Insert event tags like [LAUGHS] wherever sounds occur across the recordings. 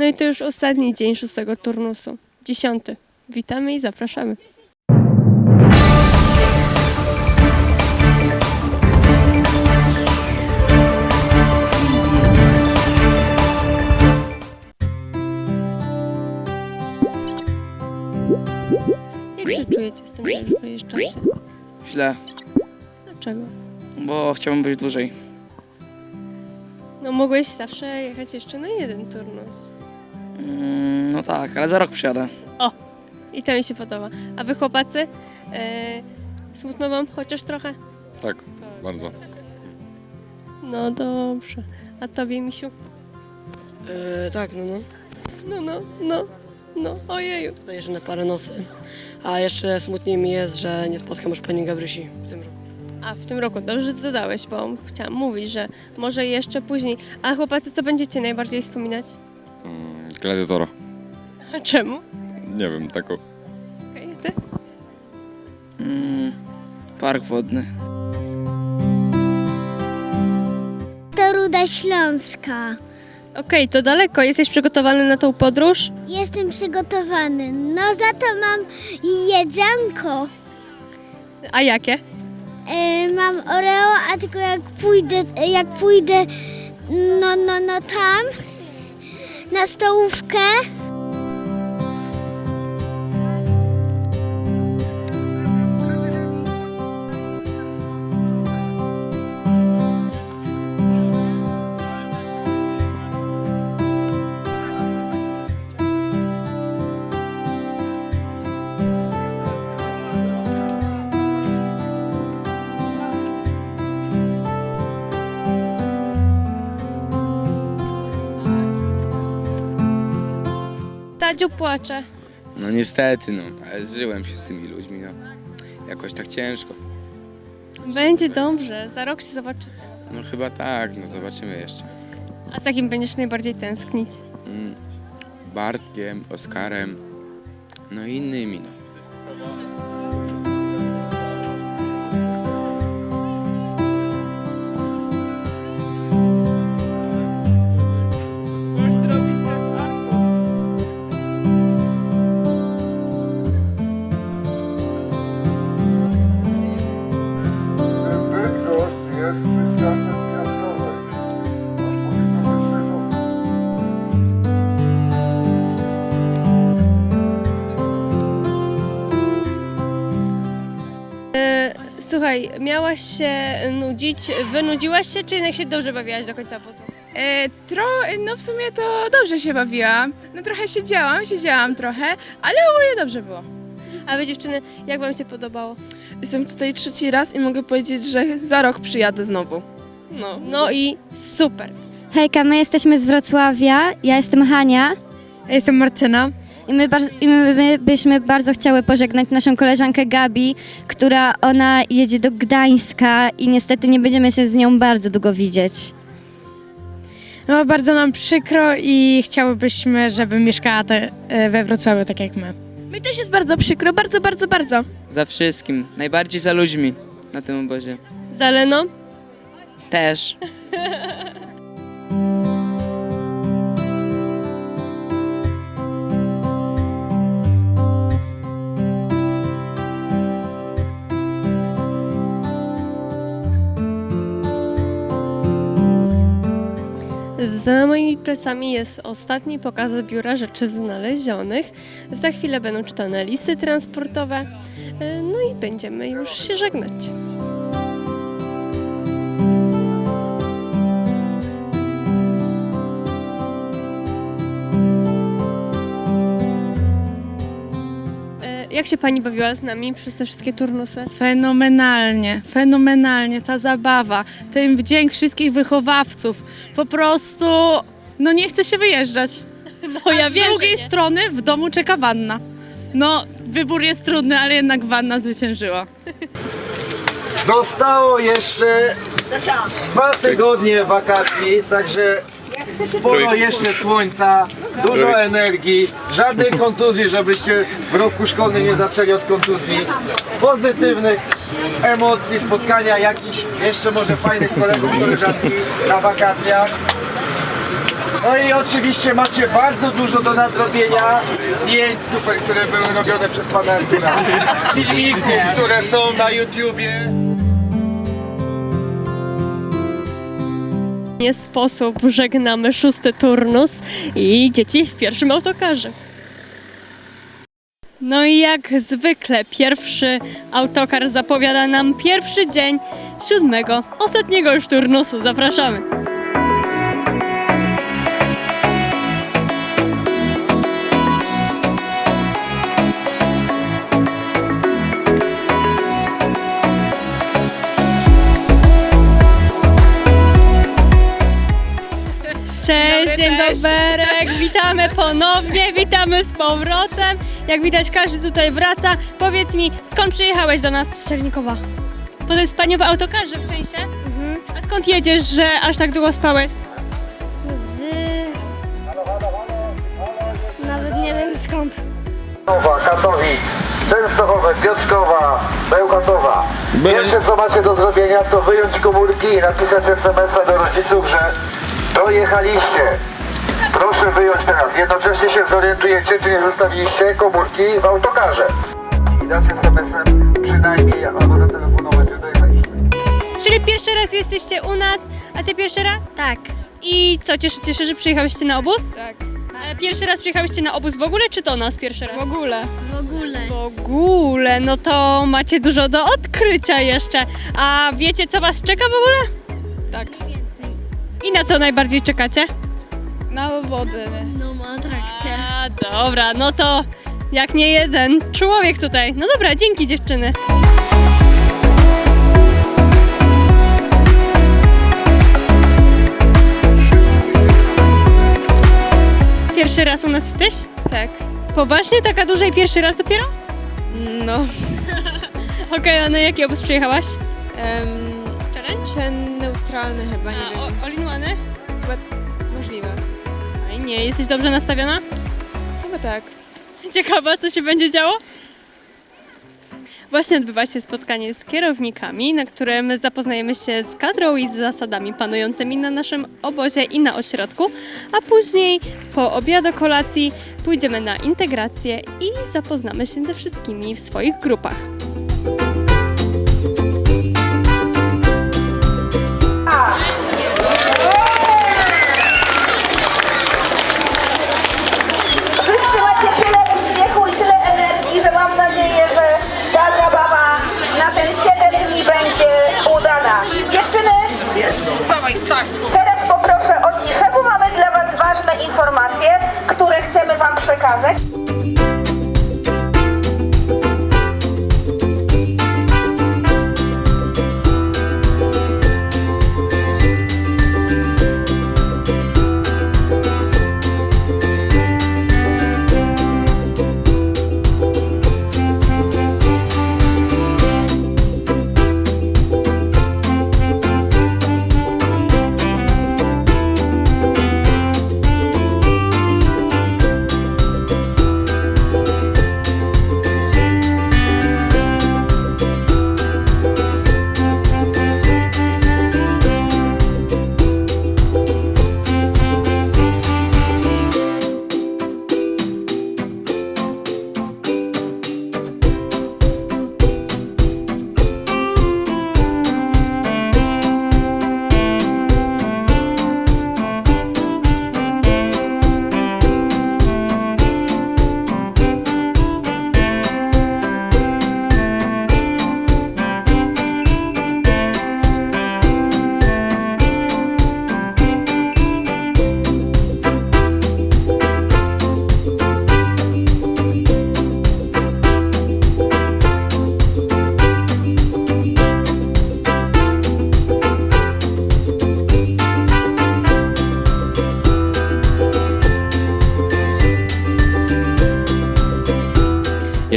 No i to już ostatni dzień szóstego turnusu. Dziesiąty. Witamy i zapraszamy. Jak się czujecie z tym, że już wyjeżdżacie? Źle, Dlaczego? bo chciałbym być dłużej. No mogłeś zawsze jechać jeszcze na jeden turnus. Mm, no tak, ale za rok przyjadę. I to mi się podoba. A wy chłopacy? E, smutno wam chociaż trochę? Tak, bardzo. No dobrze. A tobie, Misiu? E, tak, no, no. No, no, no, no, ojeju. Tutaj jeszcze na parę nocy. A jeszcze smutniej mi jest, że nie spotkam już pani Gabrysi w tym roku. A w tym roku dobrze że dodałeś, bo chciałam mówić, że może jeszcze później. A chłopacy, co będziecie najbardziej wspominać? Gladiatora. A [LAUGHS] czemu? Nie wiem, tak o... Okej, ty? Mm, park wodny. To Ruda Śląska. Okej, to daleko. Jesteś przygotowany na tą podróż? Jestem przygotowany. No za to mam jedzonko. A jakie? E, mam Oreo, a tylko jak pójdę, jak pójdę no, no, no tam na stołówkę, Tadziu płacze. No niestety, no, ale zżyłem się z tymi ludźmi, no. Jakoś tak ciężko. Będzie dobrze. Za rok się zobaczycie. No chyba tak, no zobaczymy jeszcze. A za kim będziesz najbardziej tęsknić? Mm. Bartkiem, Oskarem, no i innymi, no. Słuchaj, miałaś się nudzić, wynudziłaś się, czy jednak się dobrze bawiłaś do końca obozu? E, tro, no w sumie to dobrze się bawiłam. No trochę siedziałam, siedziałam trochę, ale ogólnie dobrze było. A wy dziewczyny, jak wam się podobało? Jestem tutaj trzeci raz i mogę powiedzieć, że za rok przyjadę znowu. No. No i super. Hejka, my jesteśmy z Wrocławia, ja jestem Hania Ja jestem Martyna. I my, i my, my byśmy bardzo chciały pożegnać naszą koleżankę Gabi, która ona jedzie do Gdańska i niestety nie będziemy się z nią bardzo długo widzieć. No, bardzo nam przykro i chciałybyśmy, żeby mieszkała te, e, we Wrocławiu tak jak my. Mi też jest bardzo przykro, bardzo, bardzo, bardzo. Za wszystkim, najbardziej za ludźmi na tym obozie. Zaleno? Też. [LAUGHS] Plecami jest ostatni pokaz biura rzeczy znalezionych. Za chwilę będą czytane listy transportowe. E, No i będziemy już się żegnać. E, Jak się pani bawiła z nami przez te wszystkie turnusy? Fenomenalnie, fenomenalnie ta zabawa, ten wdzięk wszystkich wychowawców. Po prostu, no nie chce się wyjeżdżać. [LAUGHS] No A z drugiej strony w domu czeka wanna. No, wybór jest trudny, ale jednak wanna zwyciężyła. [LAUGHS] Zostało jeszcze dwa tygodnie wakacji, także sporo jeszcze słońca, dużo energii, żadnej kontuzji, żebyście w roku szkolnym nie zaczęli od kontuzji, pozytywnych emocji, spotkania jakichś jeszcze może fajnych kolegów, koleżanki na wakacjach. No i oczywiście macie bardzo dużo do nadrobienia zdjęć super, które były robione przez pana Artura. Filmików, które są na YouTubie. Nie sposób żegnamy szósty turnus i dzieci w pierwszym autokarze. No i jak zwykle pierwszy autokar zapowiada nam pierwszy dzień siódmego, ostatniego już turnusu. Zapraszamy. Cześć, dzień dobry, witamy ponownie, witamy z powrotem. Jak widać każdy tutaj wraca. Powiedz mi, skąd przyjechałeś do nas? Z Czernikowa. Bo to jest panią w autokarze w sensie? A skąd jedziesz, że aż tak długo spałeś? Z... Nawet nie wiem skąd. Nowa, Katowic, Częstochowe, Piotrkowa, Bełchatowa. Pierwsze co macie do zrobienia to wyjąć komórki i napisać SMS-a do rodziców, że dojechaliście. Proszę wyjąć teraz. Jednocześnie się zorientujecie, czy nie zostawiliście komórki w autokarze. I dacie SMS-em przynajmniej albo zatelefonować, że dojechaliście. Czyli pierwszy raz jesteście u nas, a ty pierwszy raz? Tak. I co, cieszycie się, że przyjechałyście na obóz? Tak. Ale pierwszy raz przyjechałyście na obóz w ogóle, czy to nas pierwszy raz? W ogóle. W ogóle. W ogóle, no to macie dużo do odkrycia jeszcze. A wiecie, co was czeka w ogóle? Tak. I na co najbardziej czekacie? Na wody. No, atrakcja. A, dobra, no to jak nie jeden człowiek tutaj. No dobra, dzięki dziewczyny. Pierwszy raz u nas jesteś? Tak. Poważnie? Taka duża i pierwszy raz dopiero? No. [LAUGHS] Okej, a na jaki obóz przyjechałaś? em, Challenge? ten neutralny chyba, nie A, wiem. all in one? Możliwe. Ej, nie, jesteś dobrze nastawiona? Chyba tak. Ciekawa, co się będzie działo? Właśnie odbywa się spotkanie z kierownikami, na którym zapoznajemy się z kadrą i z zasadami panującymi na naszym obozie i na ośrodku, a później po obiadu kolacji pójdziemy na integrację i zapoznamy się ze wszystkimi w swoich grupach. Wam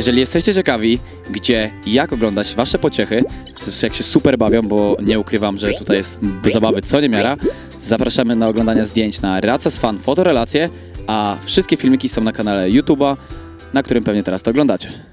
Jeżeli jesteście ciekawi, gdzie jak oglądać wasze pociechy, jak się super bawią, bo nie ukrywam, że tutaj jest zabawy co niemiara, zapraszamy na oglądanie zdjęć na Races Fan Fotorelacje, a wszystkie filmiki są na kanale YouTube'a, na którym pewnie teraz to oglądacie.